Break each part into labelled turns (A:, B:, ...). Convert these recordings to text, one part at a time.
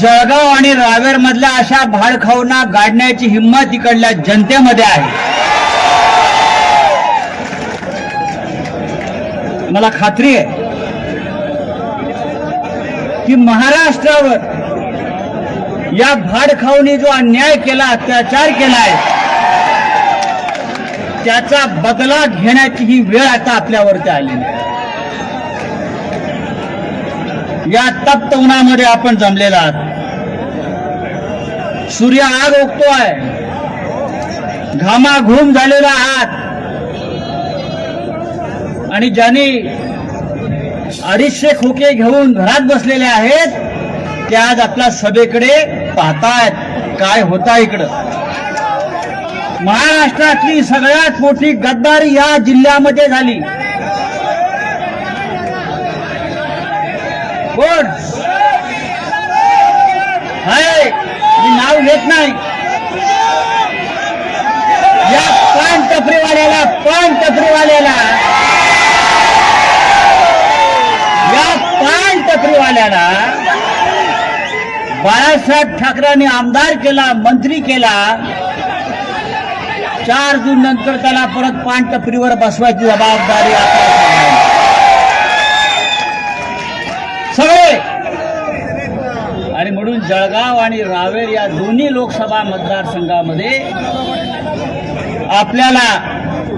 A: जळगाव आणि रावेर मधल्या अशा भाडखाऊंना गाडण्याची हिंमत इकडल्या जनतेमध्ये आहे. मला खात्री आहे की महाराष्ट्रावर या भाडखाऊनी जो अन्याय केला अत्याचार केलाय त्याचा बदला घेण्याची ही वेळ आता आपल्यावरती आलेली आहे. या तप्त उन्हामध्ये आपण जमलेला आहात. सूर्य आग ओकतोय घामाघूम झालेला आहात. आणि ज्यांनी अडीचशे खोके घेऊन घरात बसलेले आहेत ते आज आपल्या सभेकडे पाहतायत. काय होता इकडं? महाराष्ट्रातली सगळ्यात मोठी गद्दारी या जिल्ह्यामध्ये झाली. कोण? हाय मी नाव घेत नाही. या पान टपरीवाल्याला पान टपरीवाल्याला. या पान टपरीवाल्याला बाळासाहेब ठाकरेंनी आमदार केला मंत्री केला. चार जून नंतर त्याला परत पान टपरीवर बसवायची जबाबदारी आता सगळे आणि म्हणून जळगाव आणि रावेर या दोन्ही लोकसभा मतदारसंघामध्ये आपल्याला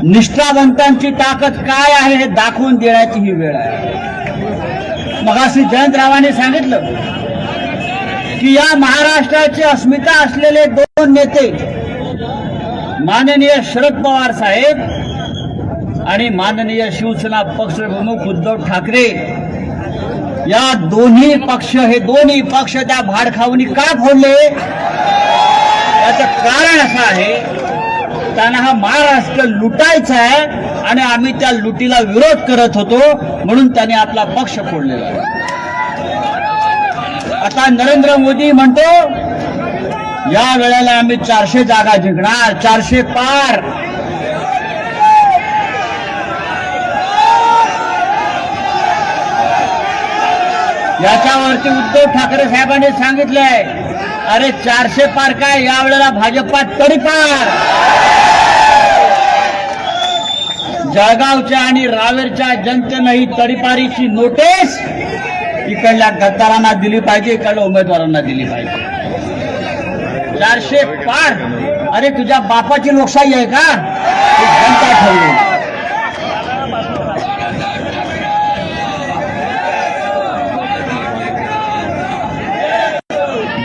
A: निष्ठावंतांची ताकद काय आहे हे दाखवून देण्याची ही वेळ आहे. मगाशी जयंतरावांनी सांगितलं की या महाराष्ट्राची अस्मिता असलेले दोन नेते माननीय शरद पवार साहेब आणि माननीय शिवसेना पक्षप्रमुख उद्धव ठाकरे या दोन्ही पक्ष हे दोन्ही पक्ष त्या भाडखावणी का फोडले? याचं कारण असं आहे त्यांना हा महाराष्ट्र लुटायचा आहे आणि आम्ही त्या लुटीला विरोध करत होतो म्हणून त्याने आपला पक्ष फोडलेला आता नरेंद्र मोदी म्हणतो या वेळेला आम्ही चारशे जागा जिंकणार चारशे पार याच्यावरती उद्धव ठाकरे साहेबांनी सांगितलंय अरे चारशे पार काय यावेळेला भाजपा तरी पार. जळगावच्या आणि रावेरच्या जनतेनंही तडीपारीची नोटीस इकडल्या गद्दारांना दिली पाहिजे इकडल्या उमेदवारांना दिली पाहिजे. चारशे पार. अरे तुझ्या बापाची लोकशाही आहे का? जनता ठरली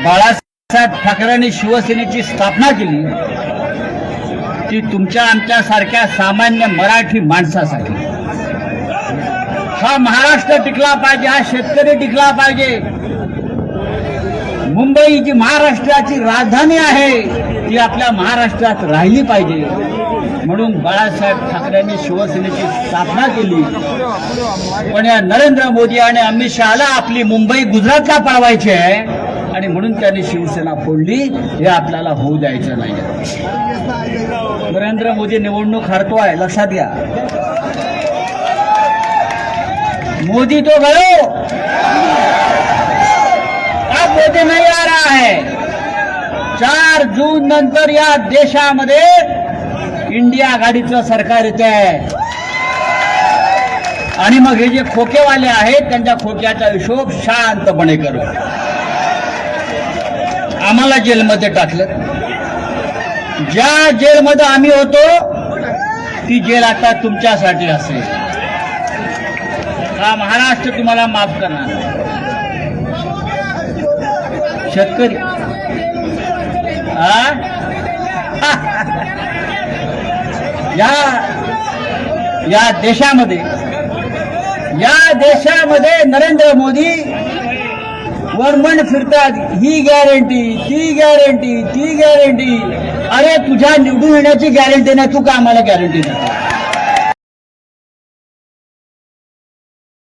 A: बाळासाहेब ठाकरेंनी शिवसेनेची स्थापना केली ती तुमच्या आमच्यासारख्या सामान्य मराठी माणसासाठी. हा महाराष्ट्र टिकला पाहिजे हा शेतकरी टिकला पाहिजे. मुंबई जी महाराष्ट्राची राजधानी आहे ती आपल्या महाराष्ट्रात राहिली पाहिजे. म्हणून बाळासाहेब ठाकरेंनी शिवसेनेची स्थापना केली. पण या नरेंद्र मोदी आणि अमित शहाला आपली मुंबई गुजरातला पळवायची आहे. आणि म्हणून त्यांनी शिवसेना फोडली हे आपल्याला होऊ द्यायचं नाही नरेंद्र मोदी निवडणूक हरतोय लक्षात घ्या. मोदी तो गयो अब मोदी नाही आ रहा है. चार जून नंतर या देशामध्ये इंडिया आघाडीचं सरकार येते आहे. आणि मग हे जे खोकेवाले आहेत त्यांच्या खोक्याचा हिशोब शांतपणे करू. आम्हाला जेलमध्ये टाकलं. ज्या जेलमध्ये आम्ही होतो ती जेल आता तुमच्यासाठी असेल. हा महाराष्ट्र तुम्हाला माफ करणार. शेतकरी. हा? या या देशामध्ये या देशामध्ये नरेंद्र मोदी वरमण फिरतात ही गॅरंटी ती गॅरंटी ती गॅरंटी अरे तुझ्या निवडून येण्याची गॅरंटी नाही तू का आम्हाला गॅरंटी देतो